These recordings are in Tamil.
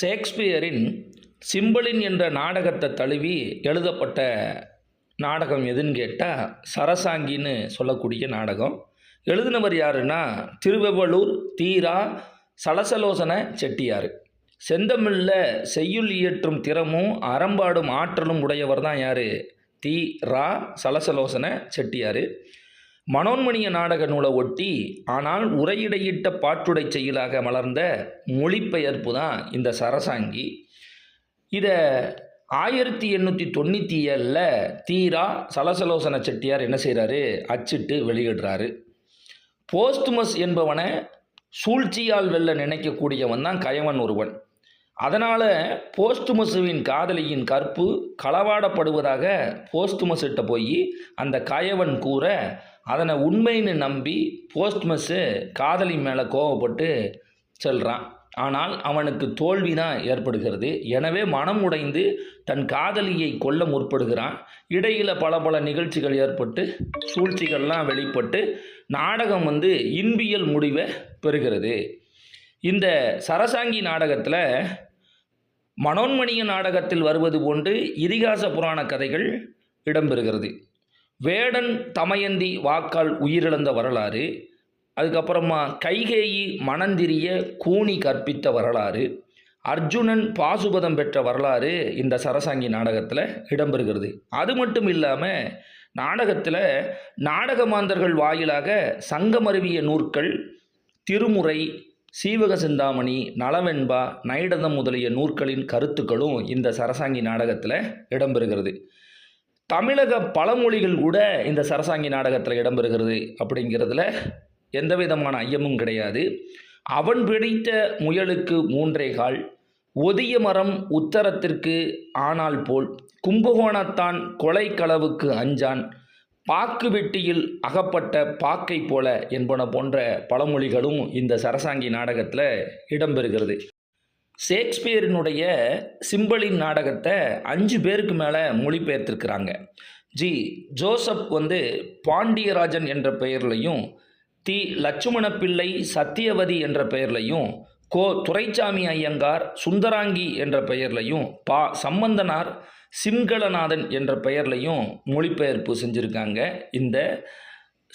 ஷேக்ஸ்பியரின் சிம்பலின் என்ற நாடகத்தை தழுவி எழுதப்பட்ட நாடகம் எதுன்னு கேட்டால் சரசாங்கின்னு சொல்லக்கூடிய நாடகம். எழுதினவர் யாருன்னா திருவெவலூர் தீரா சலசலோசன செட்டியார். செந்தமிழில் செய்யுள் இயற்றும் திறமும் அறம்பாடும் ஆற்றலும் உடையவர் தான் யார்? தீ ரா சலசலோசன செட்டியார். மனோன்மணிய நாடக நூலை ஒட்டி ஆனால் உரையிடையிட்ட பாட்டுடை செயலாக மலர்ந்த மொழிபெயர்ப்பு தான் இந்த சரசாங்கி. இதை ஆயிரத்தி எண்ணூற்றி தொண்ணூற்றி ஏழில் தீரா சலசலோசன செட்டியார் என்ன செய்கிறாரு அச்சிட்டு வெளியிடுறாரு. போஸ்துமஸ் என்பவனை சூழ்ச்சியால் வெல்ல நினைக்கக்கூடியவன் தான் கயவன் ஒருவன். அதனால் போஸ்துமஸுவின் காதலியின் கற்பு களவாடப்படுவதாக போஸ்துமஸ்கிட்ட போய் அந்த கயவன் கூற அதனை உண்மைன்னு நம்பி போஸ்ட்மஸ்ஸு காதலி மேலே கோவப்பட்டு செல்கிறான் ஆனால் அவனுக்கு தோல்வி தான் ஏற்படுகிறது. எனவே மனம் உடைந்து தன் காதலியை கொல்ல முற்படுகிறான். இடையில் பல பல நிகழ்ச்சிகள் ஏற்பட்டு சூழ்ச்சிகள்லாம் வெளிப்பட்டு நாடகம் வந்து இன்பியல் முடிவை பெறுகிறது. இந்த சரசாங்கி நாடகத்தில் மனோன்மணிய நாடகத்தில் வருவது போன்று இதிகாச புராண கதைகள் இடம்பெறுகிறது. வேடன் தமயந்தி வாக்கால் உயிரிழந்த வரலாறு அதுக்கப்புறமா கைகேயி மணந்திரிய கூனி கற்பித்த வரலாறு அர்ஜுனன் பாசுபதம் பெற்ற வரலாறு இந்த சரசாங்கி நாடகத்தில் இடம்பெறுகிறது. அது மட்டும் இல்லாமல் நாடகத்தில் நாடகமாந்தர்கள் வாயிலாக சங்கமருவிய நூற்கள் திருமுறை சீவக சிந்தாமணி நலவெண்பா நைடதம் முதலிய நூற்களின் கருத்துக்களும் இந்த சரசாங்கி நாடகத்தில் இடம்பெறுகிறது. தமிழக பழமொழிகள் கூட இந்த சரசாங்கி நாடகத்தில் இடம்பெறுகிறது அப்படிங்கிறதுல எந்த விதமான ஐயமும் கிடையாது. அவன் பிடித்த முயலுக்கு மூன்றே கால் ஒதிய மரம் உத்தரத்திற்கு ஆனால் போல் கும்பகோணத்தான் கொலை களவுக்கு அஞ்சான் பாக்கு வெட்டியில் அகப்பட்ட பாக்கை போல என்பன போன்ற பழமொழிகளும் இந்த சரசாங்கி நாடகத்தில் இடம்பெறுகிறது. ஷேக்ஸ்பியரினுடைய சிம்பலின் நாடகத்தை அஞ்சு பேருக்கு மேலே மொழிபெயர்த்திருக்கிறாங்க. ஜி ஜோசப் வந்து பாண்டியராஜன் என்ற பெயர்லையும் தி லட்சுமண பிள்ளை சத்தியவதி என்ற பெயர்லையும் கோ துரைச்சாமி ஐயங்கார் சுந்தராங்கி என்ற பெயர்லையும் பா சம்பந்தனார் சிங்களநாதன் என்ற பெயர்லையும் மொழிபெயர்ப்பு செஞ்சுருக்காங்க இந்த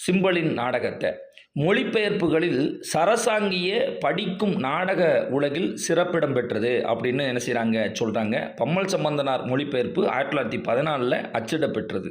சிம்பலின் நாடகத்தை. மொழிபெயர்ப்புகளில் சரசாங்கிய படிக்கும் நாடக உலகில் சிறப்பிடம் பெற்றது அப்படின்னு என்ன செய்கிறாங்க சொல்கிறாங்க பம்மல் சம்பந்தனார் மொழிபெயர்ப்பு ஆயிரத்தி தொள்ளாயிரத்தி பதினாலில் அச்சிடப்பெற்றது.